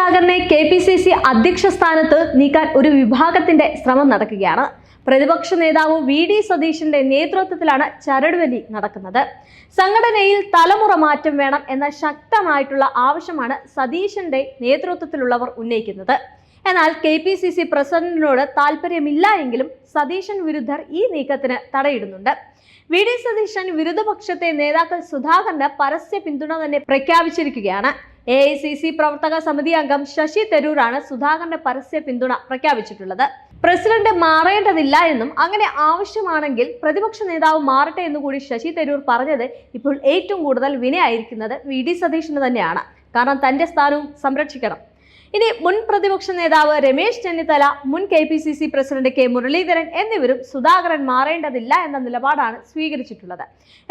സുധാകരനെ K P C C അധ്യക്ഷ സ്ഥാനത്ത് നീക്കാൻ ഒരു വിഭാഗത്തിന്റെ ശ്രമം നടക്കുകയാണ്. പ്രതിപക്ഷ നേതാവ് വി ഡി സതീഷിന്റെ നേതൃത്വത്തിലാണ് ചരടുവലി നടക്കുന്നത്. സംഘടനയിൽ തലമുറ മാറ്റം വേണം എന്ന ശക്തമായിട്ടുള്ള ആവശ്യമാണ് സതീഷിന്റെ നേതൃത്വത്തിലുള്ളവർ ഉന്നയിക്കുന്നത്. എന്നാൽ കെ പി സി സി പ്രസിഡന്റിനോട് താല്പര്യമില്ല എങ്കിലും സതീശൻ വിരുദ്ധർ ഈ നീക്കത്തിന് തടയിടുന്നുണ്ട്. വി ഡി സതീശൻ വിരുദ്ധപക്ഷത്തെ നേതാക്കൾ സുധാകരന് പരസ്യ പിന്തുണ തന്നെ പ്രഖ്യാപിച്ചിരിക്കുകയാണ്. എ ഐ സി സി പ്രവർത്തക സമിതി അംഗം ശശി തരൂരാണ് സുധാകരന്റെ പരസ്യ പിന്തുണ പ്രഖ്യാപിച്ചിട്ടുള്ളത്. പ്രസിഡന്റ് മാറേണ്ടതില്ല എന്നും അങ്ങനെ ആവശ്യമാണെങ്കിൽ പ്രതിപക്ഷ നേതാവ് മാറട്ടെ എന്നു കൂടി ശശി തരൂർ പറഞ്ഞത് ഇപ്പോൾ ഏറ്റവും കൂടുതൽ വിനയായിരിക്കുന്നത് വി ഡി സതീഷിന് തന്നെയാണ്. കാരണം തന്റെ സ്ഥാനവും സംരക്ഷിക്കണം. ഇനി മുൻ പ്രതിപക്ഷ നേതാവ് രമേശ് ചെന്നിത്തല മുൻ K P C C president K Muraleedharan എന്നിവരും സുധാകരൻ മാറേണ്ടതില്ല എന്ന നിലപാടാണ് സ്വീകരിച്ചിട്ടുള്ളത്.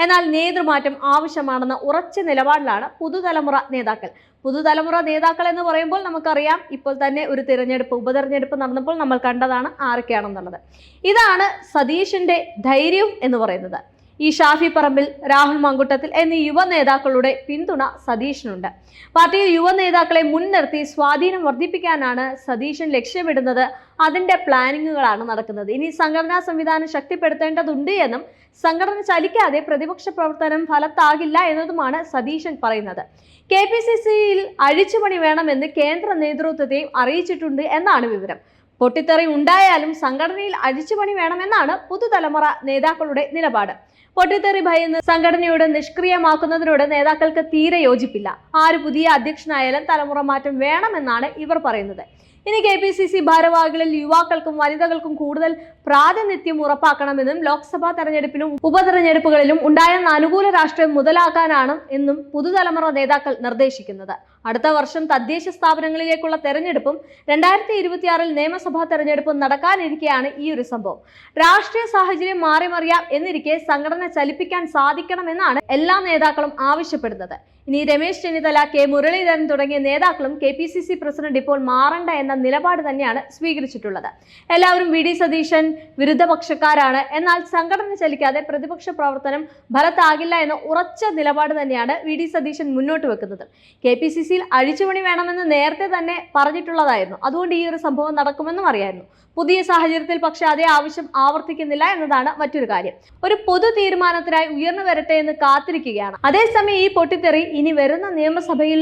എന്നാൽ നേതൃമാറ്റം ആവശ്യമാണെന്ന ഉറച്ച നിലപാടിലാണ് പുതുതലമുറ നേതാക്കൾ. പുതുതലമുറ നേതാക്കൾ എന്ന് പറയുമ്പോൾ നമുക്കറിയാം ഇപ്പോൾ തന്നെ ഒരു തിരഞ്ഞെടുപ്പ് ഉപതെരഞ്ഞെടുപ്പ് നടന്നപ്പോൾ നമ്മൾ കണ്ടതാണ് ആരൊക്കെയാണെന്നുള്ളത്. ഇതാണ് സതീഷിന്റെ ധൈര്യം എന്ന് പറയുന്നത്. ഈ ഷാഫി പറമ്പിൽ രാഹുൽ മങ്കുട്ടത്തിൽ എന്നീ യുവ നേതാക്കളുടെ പിന്തുണ സതീഷിനുണ്ട് പാർട്ടിയിൽ യുവ നേതാക്കളെ മുൻനിർത്തി സ്വാധീനം വർദ്ധിപ്പിക്കാനാണ് സതീശൻ ലക്ഷ്യമിടുന്നത്. അതിന്റെ പ്ലാനിങ്ങുകളാണ് നടക്കുന്നത്. ഇനി സംഘടനാ സംവിധാനം ശക്തിപ്പെടുത്തേണ്ടതുണ്ട് എന്നും സംഘടന ചലിക്കാതെ പ്രതിപക്ഷ പ്രവർത്തനം ഫലത്താകില്ല എന്നതുമാണ് സതീശൻ പറയുന്നത്. കെ പി സി സിയിൽ അഴിച്ചുപണി വേണമെന്ന് കേന്ദ്ര നേതൃത്വത്തെയും അറിയിച്ചിട്ടുണ്ട് എന്നാണ് വിവരം. പൊട്ടിത്തെറി ഉണ്ടായാലും സംഘടനയിൽ അഴിച്ചുപണി വേണമെന്നാണ് പുതുതലമുറ നേതാക്കളുടെ നിലപാട്. പൊട്ടിത്തെറി ഭയന്ന് സംഘടനയോട് നിഷ്ക്രിയമാക്കുന്നതിനോട് നേതാക്കൾക്ക് തീരെ യോജിപ്പില്ല. ആര് പുതിയ അധ്യക്ഷനായാലും തലമുറ മാറ്റം വേണമെന്നാണ് ഇവർ പറയുന്നത്. ഇനി കെ പി സി സി ഭാരവാഹികളിൽ യുവാക്കൾക്കും വനിതകൾക്കും കൂടുതൽ പ്രാതിനിധ്യം ഉറപ്പാക്കണമെന്നും ലോക്സഭാ തെരഞ്ഞെടുപ്പിലും ഉപതെരഞ്ഞെടുപ്പുകളിലും ഉണ്ടായെന്ന അനുകൂല രാഷ്ട്രീയം മുതലാക്കാനാണ് എന്നും പുതുതലമുറ നേതാക്കൾ നിർദ്ദേശിക്കുന്നത്. അടുത്ത വർഷം തദ്ദേശ സ്ഥാപനങ്ങളിലേക്കുള്ള തെരഞ്ഞെടുപ്പും രണ്ടായിരത്തി ഇരുപത്തിയാറിൽ നിയമസഭാ തെരഞ്ഞെടുപ്പും നടക്കാനിരിക്കെയാണ് ഈ ഒരു സംഭവം. രാഷ്ട്രീയ സാഹചര്യം മാറി മറിയാം എന്നിരിക്കെ സംഘടന ചലിപ്പിക്കാൻ സാധിക്കണമെന്നാണ് എല്ലാ നേതാക്കളും ആവശ്യപ്പെടുന്നത്. ഇനി രമേശ് ചെന്നിത്തല കെ മുരളീധരൻ തുടങ്ങിയ നേതാക്കളും K P C C president ഇപ്പോൾ മാറണ്ട എന്ന നിലപാട് തന്നെയാണ് സ്വീകരിച്ചിട്ടുള്ളത്. എല്ലാവരും വി ഡി സതീശൻ വിരുദ്ധപക്ഷക്കാരാണ്. എന്നാൽ സംഘടന ചലിക്കാതെ പ്രതിപക്ഷ പ്രവർത്തനം ഫലത്താകില്ല എന്ന ഉറച്ച നിലപാട് തന്നെയാണ് വി ഡി സതീശൻ മുന്നോട്ട് വെക്കുന്നത്. കെ പി സി സിയിൽ അഴിച്ചുപണി വേണമെന്ന് നേരത്തെ തന്നെ പറഞ്ഞിട്ടുള്ളതായിരുന്നു. അതുകൊണ്ട് ഈ ഒരു സംഭവം നടക്കുമെന്നും അറിയായിരുന്നു. പുതിയ സാഹചര്യത്തിൽ പക്ഷെ അതേ ആവശ്യം ആവർത്തിക്കുന്നില്ല എന്നതാണ് മറ്റൊരു കാര്യം. ഒരു പൊതു തീരുമാനത്തിനായി ഉയർന്നു വരട്ടെ എന്ന് കാത്തിരിക്കുകയാണ്. അതേസമയം ഈ പൊട്ടിത്തെറി ഇനി വരുന്ന നിയമസഭയിൽ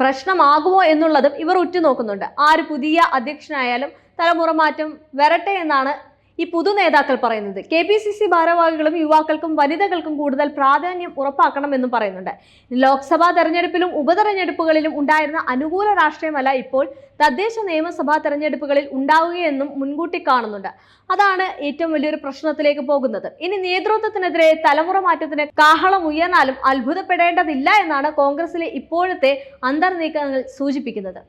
പ്രശ്നമാകുമോ എന്നുള്ളതും ഇവർ ഉറ്റുനോക്കുന്നുണ്ട്. ആര് പുതിയ അധ്യക്ഷനായാലും തലമുറ മാറ്റം വരട്ടെ എന്നാണ് ഈ പുതു നേതാക്കൾ പറയുന്നത് കെ പി സി സി ഭാരവാഹികളും യുവാക്കൾക്കും വനിതകൾക്കും കൂടുതൽ പ്രാധാന്യം ഉറപ്പാക്കണമെന്നും പറയുന്നുണ്ട്. ലോക്സഭാ തെരഞ്ഞെടുപ്പിലും ഉപതെരഞ്ഞെടുപ്പുകളിലും ഉണ്ടായിരുന്ന അനുകൂല രാഷ്ട്രീയമല്ല ഇപ്പോൾ തദ്ദേശ നിയമസഭാ തെരഞ്ഞെടുപ്പുകളിൽ ഉണ്ടാവുകയെന്നും മുൻകൂട്ടി കാണുന്നുണ്ട്. അതാണ് ഏറ്റവും വലിയൊരു പ്രശ്നത്തിലേക്ക് പോകുന്നത്. ഇനി നേതൃത്വത്തിനെതിരെ തലമുറ മാറ്റത്തിന് കാഹളം ഉയർന്നാലും അത്ഭുതപ്പെടേണ്ടതില്ല എന്നാണ് കോൺഗ്രസിലെ ഇപ്പോഴത്തെ അന്തർനീക്കങ്ങൾ സൂചിപ്പിക്കുന്നത്.